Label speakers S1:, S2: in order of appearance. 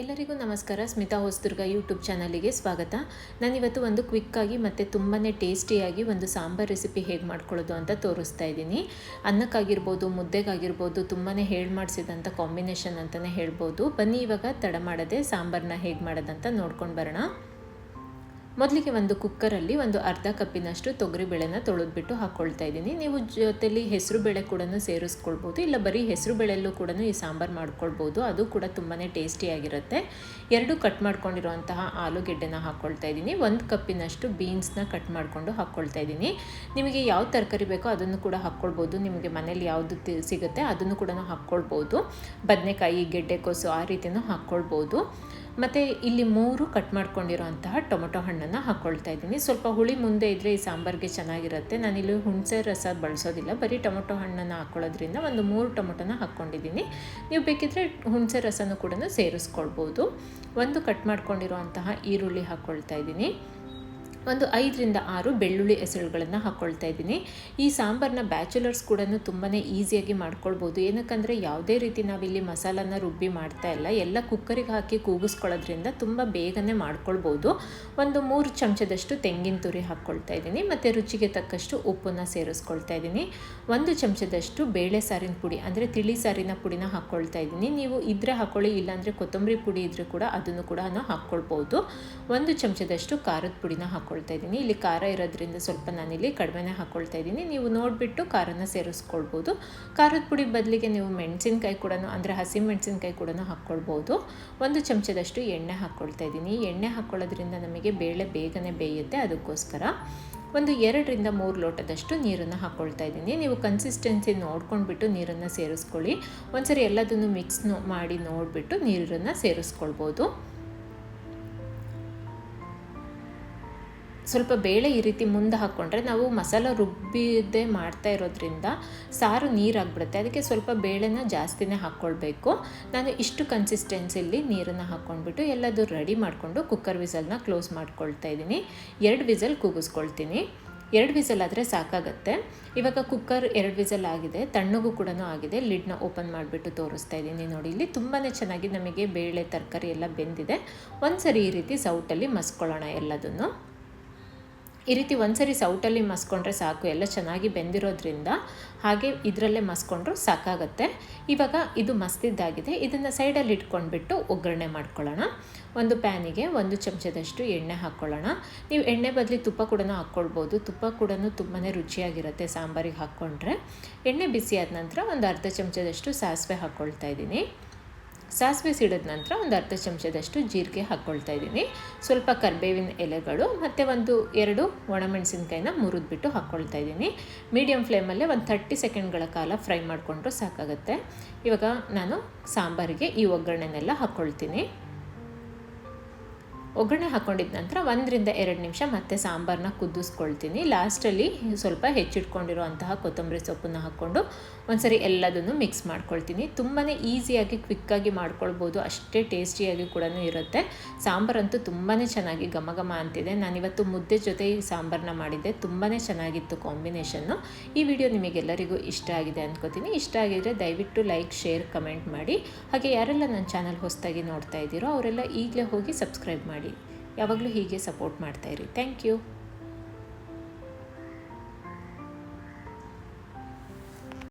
S1: ಎಲ್ಲರಿಗೂ ನಮಸ್ಕಾರ. ಸ್ಮಿತಾ ಹೊಸದುರ್ಗ ಯೂಟ್ಯೂಬ್ ಚಾನಲಿಗೆ ಸ್ವಾಗತ. ನಾನಿವತ್ತು ಒಂದು ಕ್ವಿಕ್ಕಾಗಿ ಮತ್ತು ತುಂಬಾ ಟೇಸ್ಟಿಯಾಗಿ ಒಂದು ಸಾಂಬಾರ್ ರೆಸಿಪಿ ಹೇಗೆ ಮಾಡ್ಕೊಳ್ಳೋದು ಅಂತ ತೋರಿಸ್ತಾ ಇದ್ದೀನಿ. ಅನ್ನಕ್ಕಾಗಿರ್ಬೋದು, ಮುದ್ದೆಗಾಗಿರ್ಬೋದು ತುಂಬಾ ಹೇಳಿ ಮಾಡಿಸಿದಂಥ ಕಾಂಬಿನೇಷನ್ ಅಂತಲೇ ಹೇಳ್ಬೋದು. ಬನ್ನಿ ಇವಾಗ ತಡ ಮಾಡದೆ ಸಾಂಬಾರನ್ನ ಹೇಗೆ ಮಾಡೋದಂತ ನೋಡ್ಕೊಂಡು ಬರೋಣ. ಮೊದಲಿಗೆ ಒಂದು ಕುಕ್ಕರಲ್ಲಿ ಒಂದು ಅರ್ಧ ಕಪ್ಪಿನಷ್ಟು ತೊಗರಿಬೇಳೆನ ತೊಳೆದ್ಬಿಟ್ಟು ಹಾಕ್ಕೊಳ್ತಾ ಇದ್ದೀನಿ. ನೀವು ಜೊತೆಯಲ್ಲಿ ಹೆಸರು ಬೇಳೆ ಕೂಡ ಸೇರಿಸ್ಕೊಳ್ಬೋದು, ಇಲ್ಲ ಬರೀ ಹೆಸರು ಬೇಳೆಲ್ಲೂ ಕೂಡ ಈ ಸಾಂಬಾರು ಮಾಡ್ಕೊಳ್ಬೋದು. ಅದು ಕೂಡ ತುಂಬಾ ಟೇಸ್ಟಿಯಾಗಿರುತ್ತೆ ಎರಡು ಕಟ್ ಮಾಡ್ಕೊಂಡಿರುವಂತಹ ಆಲೂಗೆಡ್ಡೆನ ಹಾಕ್ಕೊಳ್ತಾ ಇದ್ದೀನಿ. ಒಂದು ಕಪ್ಪಿನಷ್ಟು ಬೀನ್ಸ್ನ ಕಟ್ ಮಾಡಿಕೊಂಡು ಹಾಕ್ಕೊಳ್ತಾ ಇದ್ದೀನಿ. ನಿಮಗೆ ಯಾವ ತರಕಾರಿ ಬೇಕೋ ಅದನ್ನು ಕೂಡ ಹಾಕ್ಕೊಳ್ಬೋದು ನಿಮಗೆ ಮನೇಲಿ ಯಾವುದು ಸಿಗುತ್ತೆ ಅದನ್ನು ಕೂಡ ಹಾಕ್ಕೊಳ್ಬೋದು ಬದನೆಕಾಯಿ ಗೆಡ್ಡೆಕೋಸು ಆ ರೀತಿಯೂ ಹಾಕ್ಕೊಳ್ಬೋದು ಮತ್ತು ಇಲ್ಲಿ ಮೂರು ಕಟ್ ಮಾಡ್ಕೊಂಡಿರೋಂತಹ ಟೊಮೊಟೊ ಹಣ್ಣನ್ನು ಹಾಕ್ಕೊಳ್ತಾ ಇದ್ದೀನಿ. ಸ್ವಲ್ಪ ಹುಳಿ ಮುಂದೆ ಇದ್ದರೆ ಈ ಸಾಂಬಾರಿಗೆ ಚೆನ್ನಾಗಿರುತ್ತೆ. ನಾನಿಲ್ಲಿ ಹುಣಸೆ ರಸ ಬಳಸೋದಿಲ್ಲ. ಬರೀ ಟೊಮೊಟೊ ಹಣ್ಣನ್ನು ಹಾಕ್ಕೊಳ್ಳೋದ್ರಿಂದ ಒಂದು ಮೂರು ಟೊಮೊಟೊನ ಹಾಕ್ಕೊಂಡಿದ್ದೀನಿ ನೀವು ಬೇಕಿದ್ರೆ ಹುಣಸೆ ರಸನೂ ಕೂಡ ಸೇರಿಸ್ಕೊಳ್ಬೋದು. ಒಂದು ಕಟ್ ಮಾಡ್ಕೊಂಡಿರೋಂತಹ ಈರುಳ್ಳಿ ಹಾಕ್ಕೊಳ್ತಾ ಇದ್ದೀನಿ. ಒಂದು ಐದರಿಂದ ಆರು ಬೆಳ್ಳುಳ್ಳಿ ಹೆಸರುಗಳನ್ನು ಹಾಕ್ಕೊಳ್ತಾ ಇದ್ದೀನಿ. ಈ ಸಾಂಬಾರನ್ನ ಬ್ಯಾಚುಲರ್ಸ್ ಕೂಡ ತುಂಬಾ ಈಸಿಯಾಗಿ ಮಾಡ್ಕೊಳ್ಬೋದು. ಏನಕ್ಕಂದರೆ ಯಾವುದೇ ರೀತಿ ನಾವಿಲ್ಲಿ ಮಸಾಲನ ರುಬ್ಬಿ ಮಾಡ್ತಾ ಇಲ್ಲ. ಎಲ್ಲ ಕುಕ್ಕರಿಗೆ ಹಾಕಿ ಕೂಗಿಸ್ಕೊಳ್ಳೋದ್ರಿಂದ ತುಂಬ ಬೇಗನೆ ಮಾಡ್ಕೊಳ್ಬೋದು. ಒಂದು ಮೂರು ಚಮಚದಷ್ಟು ತೆಂಗಿನ ತುರಿ ಹಾಕ್ಕೊಳ್ತಾ ಇದ್ದೀನಿ. ಮತ್ತು ರುಚಿಗೆ ತಕ್ಕಷ್ಟು ಉಪ್ಪನ್ನು ಸೇರಿಸ್ಕೊಳ್ತಾ ಇದ್ದೀನಿ. ಒಂದು ಚಮಚದಷ್ಟು ಬೇಳೆ ಸಾರಿನ ಪುಡಿ, ಅಂದರೆ ತಿಳಿ ಸಾರಿನ ಪುಡಿನ ಹಾಕ್ಕೊಳ್ತಾ ಇದ್ದೀನಿ. ನೀವು ಇದ್ರೆ ಹಾಕ್ಕೊಳ್ಳಿ ಇಲ್ಲಾಂದರೆ ಕೊತ್ತಂಬರಿ ಪುಡಿ ಇದ್ದರೆ ಕೂಡ ಅದನ್ನು ಕೂಡ ಹಾಕ್ಕೊಳ್ಬೋದು. ಒಂದು ಚಮಚದಷ್ಟು ಖಾರದ ಪುಡಿನ ಹಾಕ್ಕೊಳ್ತಾ ಇದ್ದೀನಿ. ಇಲ್ಲಿ ಖಾರ ಇರೋದ್ರಿಂದ ಸ್ವಲ್ಪ ನಾನಿಲ್ಲಿ ಕಡಿಮೆನೇ ಹಾಕ್ಕೊಳ್ತಾ ಇದ್ದೀನಿ. ನೀವು ನೋಡಿಬಿಟ್ಟು ಖಾರನ ಸೇರಿಸ್ಕೊಳ್ಬೋದು. ಖಾರದ ಪುಡಿ ಬದಲಿಗೆ ನೀವು ಮೆಣಸಿನ್ಕಾಯಿ ಕೂಡ ಅಂದರೆ ಹಸಿ ಮೆಣಸಿನ್ಕಾಯಿ ಕೂಡ ಹಾಕ್ಕೊಳ್ಬೋದು ಒಂದು ಚಮಚದಷ್ಟು ಎಣ್ಣೆ ಹಾಕ್ಕೊಳ್ತಾ ಇದ್ದೀನಿ. ಎಣ್ಣೆ ಹಾಕ್ಕೊಳ್ಳೋದ್ರಿಂದ ನಮಗೆ ಬೇಳೆ ಬೇಗನೆ ಬೇಯುತ್ತೆ. ಅದಕ್ಕೋಸ್ಕರ ಒಂದು ಎರಡರಿಂದ ಮೂರು ಲೋಟದಷ್ಟು ನೀರನ್ನು ಹಾಕ್ಕೊಳ್ತಾ ಇದ್ದೀನಿ. ನೀವು ಕನ್ಸಿಸ್ಟೆನ್ಸಿ ನೋಡ್ಕೊಂಡ್ಬಿಟ್ಟು ನೀರನ್ನು ಸೇರಿಸ್ಕೊಳ್ಳಿ. ಒಂದ್ಸರಿ ಎಲ್ಲದನ್ನು ಮಿಕ್ಸ್ ಮಾಡಿ ನೋಡಿಬಿಟ್ಟು ನೀರನ್ನು ಸೇರಿಸ್ಕೊಳ್ಬೋದು. ಸ್ವಲ್ಪ ಬೇಳೆ ಈ ರೀತಿ ಮುಂದೆ ಹಾಕ್ಕೊಂಡ್ರೆ ನಾವು ಮಸಾಲ ರುಬ್ಬಿದ್ದೇ ಮಾಡ್ತಾ ಇರೋದ್ರಿಂದ ಸಾರು ನೀರಾಗ್ಬಿಡುತ್ತೆ. ಅದಕ್ಕೆ ಸ್ವಲ್ಪ ಬೇಳೆನ ಜಾಸ್ತಿನೇ ಹಾಕ್ಕೊಳ್ಬೇಕು ನಾನು ಇಷ್ಟು ಕನ್ಸಿಸ್ಟೆನ್ಸಿಲಿ ನೀರನ್ನು ಹಾಕ್ಕೊಂಡ್ಬಿಟ್ಟು ಎಲ್ಲದು ರೆಡಿ ಮಾಡಿಕೊಂಡು ಕುಕ್ಕರ್ ವಿಸಲ್ನ ಕ್ಲೋಸ್ ಮಾಡ್ಕೊಳ್ತಾ ಇದ್ದೀನಿ. ಎರಡು ವಿಸಲ್ ಕೂಗಿಸ್ಕೊಳ್ತೀನಿ. ಎರಡು ವಿಸಲ್ ಆದರೆ ಸಾಕಾಗತ್ತೆ. ಇವಾಗ ಕುಕ್ಕರ್ ಎರಡು ವಿಸಲ್ ಆಗಿದೆ. ತಣ್ಣಗೂ ಕೂಡ ಆಗಿದೆ. ಲಿಡ್ನ ಓಪನ್ ಮಾಡಿಬಿಟ್ಟು ತೋರಿಸ್ತಾ ಇದ್ದೀನಿ ನೋಡಿ. ಇಲ್ಲಿ ತುಂಬಾ ಚೆನ್ನಾಗಿ ನಮಗೆ ಬೇಳೆ, ತರಕಾರಿ ಎಲ್ಲ ಬೆಂದಿದೆ. ಒಂದು ಸರಿ ಈ ರೀತಿ ಸೌಟಲ್ಲಿ ಮಸ್ಕೊಳ್ಳೋಣ ಎಲ್ಲದನ್ನು. ಈ ರೀತಿ ಒಂದ್ಸರಿ ಸೌಟಲ್ಲಿ ಮಸ್ಕೊಂಡ್ರೆ ಸಾಕು, ಎಲ್ಲ ಚೆನ್ನಾಗಿ ಬೆಂದಿರೋದ್ರಿಂದ ಹಾಗೆ ಇದರಲ್ಲೇ ಮಸ್ಕೊಂಡ್ರು ಸಾಕಾಗತ್ತೆ. ಇವಾಗ ಇದು ಮಸ್ತಿದ್ದಾಗಿದೆ, ಇದನ್ನು ಸೈಡಲ್ಲಿ ಇಟ್ಕೊಂಡ್ಬಿಟ್ಟು ಒಗ್ಗರಣೆ ಮಾಡ್ಕೊಳ್ಳೋಣ. ಒಂದು ಪ್ಯಾನಿಗೆ ಒಂದು ಚಮಚದಷ್ಟು ಎಣ್ಣೆ ಹಾಕ್ಕೊಳ್ಳೋಣ. ನೀವು ಎಣ್ಣೆ ಬದಲಿ ತುಪ್ಪ ಕೂಡ ಹಾಕ್ಕೊಳ್ಬೋದು. ತುಪ್ಪ ಕೂಡ ತುಂಬಾ ರುಚಿಯಾಗಿರುತ್ತೆ ಸಾಂಬಾರಿಗೆ ಹಾಕ್ಕೊಂಡ್ರೆ. ಎಣ್ಣೆ ಬಿಸಿ ಆದ ನಂತರ ಒಂದು ಅರ್ಧ ಚಮಚದಷ್ಟು ಸಾಸಿವೆ ಹಾಕ್ಕೊಳ್ತಾ ಇದ್ದೀನಿ. ಸಾಸಿವೆ ಸಿಡಿದ ನಂತರ ಒಂದು ಅರ್ಧ ಚಮಚದಷ್ಟು ಜೀರಿಗೆ ಹಾಕ್ಕೊಳ್ತಾ ಇದ್ದೀನಿ. ಸ್ವಲ್ಪ ಕರ್ಬೇವಿನ ಎಲೆಗಳು ಮತ್ತು ಒಂದು ಎರಡು ಒಣಮೆಣಸಿನ್ಕಾಯಿನ ಮುರಿದ್ಬಿಟ್ಟು ಹಾಕ್ಕೊಳ್ತಾ ಇದ್ದೀನಿ. ಮೀಡಿಯಮ್ ಫ್ಲೇಮಲ್ಲೇ ಒಂದು ಥರ್ಟಿ ಸೆಕೆಂಡ್ಗಳ ಕಾಲ ಫ್ರೈ ಮಾಡಿಕೊಂಡ್ರೂ ಸಾಕಾಗುತ್ತೆ. ಇವಾಗ ನಾನು ಸಾಂಬಾರಿಗೆ ಈ ಒಗ್ಗರಣೆನೆಲ್ಲ ಹಾಕ್ಕೊಳ್ತೀನಿ. ಒಗ್ಗರಣೆ ಹಾಕ್ಕೊಂಡಿದ್ದ ನಂತರ ಒಂದರಿಂದ ಎರಡು ನಿಮಿಷ ಮತ್ತೆ ಸಾಂಬಾರನ್ನ ಕುದಿಸ್ಕೊಳ್ತೀನಿ. ಲಾಸ್ಟಲ್ಲಿ ಸ್ವಲ್ಪ ಹೆಚ್ಚಿಟ್ಕೊಂಡಿರುವಂತಹ ಕೊತ್ತಂಬರಿ ಸೊಪ್ಪನ್ನು ಹಾಕ್ಕೊಂಡು ಒಂದ್ಸರಿ ಎಲ್ಲದನ್ನು ಮಿಕ್ಸ್ ಮಾಡ್ಕೊಳ್ತೀನಿ. ತುಂಬಾ ಈಸಿಯಾಗಿ ಕ್ವಿಕ್ಕಾಗಿ ಮಾಡ್ಕೊಳ್ಬೋದು. ಅಷ್ಟೇ ಟೇಸ್ಟಿಯಾಗಿ ಕೂಡ ಇರುತ್ತೆ. ಸಾಂಬಾರಂತೂ ತುಂಬಾ ಚೆನ್ನಾಗಿ ಘಮ ಘಮ ಅಂತಿದೆ. ನಾನಿವತ್ತು ಮುದ್ದೆ ಜೊತೆ ಈ ಸಾಂಬಾರನ್ನ ಮಾಡಿದ್ದೆ. ತುಂಬಾ ಚೆನ್ನಾಗಿತ್ತು ಕಾಂಬಿನೇಷನ್ನು. ಈ ವಿಡಿಯೋ ನಿಮಗೆಲ್ಲರಿಗೂ ಇಷ್ಟ ಆಗಿದೆ ಅಂದ್ಕೋತೀನಿ ಇಷ್ಟ ಆಗಿದರೆ ದಯವಿಟ್ಟು ಲೈಕ್, ಶೇರ್, ಕಮೆಂಟ್ ಮಾಡಿ. ಹಾಗೆ ಯಾರೆಲ್ಲ ನನ್ನ ಚಾನಲ್ ಹೊಸದಾಗಿ ನೋಡ್ತಾ ಇದ್ದೀರೋ ಅವರೆಲ್ಲ ಈಗಲೇ ಹೋಗಿ ಸಬ್ಸ್ಕ್ರೈಬ್ ಮಾಡಿ. ಯಾವಾಗಲೂ ಹೀಗೆ ಸಪೋರ್ಟ್ ಮಾಡ್ತಾಯಿರಿ ಥ್ಯಾಂಕ್ ಯು